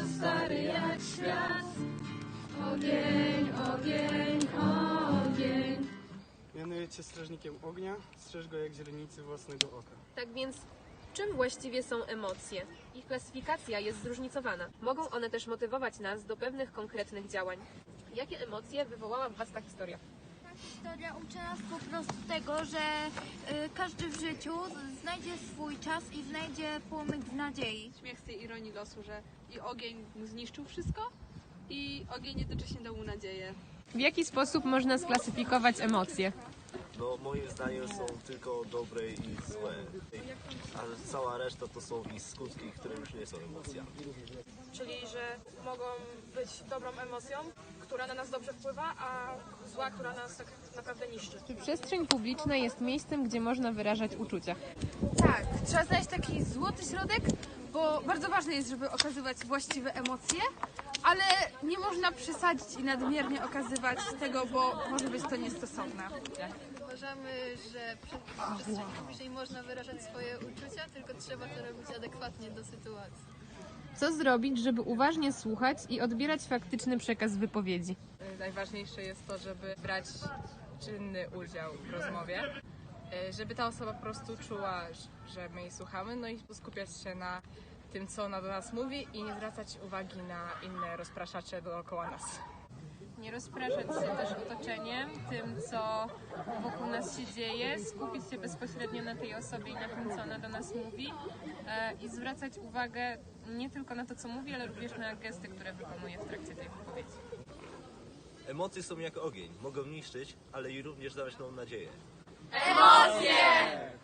to stary jak świat. Ogień, ogień, ogień. Mianuję cię strażnikiem ognia, strzeż go jak źrenicy własnego oka. Tak więc, czym właściwie są emocje? Ich klasyfikacja jest zróżnicowana. Mogą one też motywować nas do pewnych konkretnych działań. Jakie emocje wywołała w Was ta historia? Historia uczy nas po prostu tego, że y, każdy w życiu znajdzie swój czas i znajdzie płomyk nadziei. śmiech z tej ironii losu, że i ogień zniszczył wszystko i ogień jednocześnie dał mu nadzieję. W jaki sposób można sklasyfikować emocje? No moim zdaniem są tylko dobre i złe. A cała reszta to są ich skutki, które już nie są emocjami. czyli że mogą być dobrą emocją, która na nas dobrze wpływa, a zła, która nas tak naprawdę niszczy. Czy przestrzeń publiczna jest miejscem, gdzie można wyrażać uczucia? Tak, trzeba znaleźć taki złoty środek, bo bardzo ważne jest, żeby okazywać właściwe emocje, ale nie można przesadzić i nadmiernie okazywać tego, bo może być to niestosowne. Uważamy, że przed przestrzeni publicznej można wyrażać swoje uczucia, tylko trzeba to robić adekwatnie do sytuacji. Co zrobić, żeby uważnie słuchać i odbierać faktyczny przekaz wypowiedzi? Najważniejsze jest to, żeby brać czynny udział w rozmowie, e, żeby ta osoba po prostu czuła, że my jej słuchamy, no i skupiać się na tym, co ona do nas mówi i nie zwracać uwagi na inne rozpraszacze dookoła nas. Nie rozpraszać się też otoczeniem, tym co wokół nas się dzieje, skupić się bezpośrednio na tej osobie i na tym, co ona do nas mówi e, i zwracać uwagę nie tylko na to, co mówi, ale również na gesty, które wykonuje w trakcie tej wypowiedzi. Emocje są jak ogień, mogą niszczyć, ale i również dawać nam nadzieję. Emocje!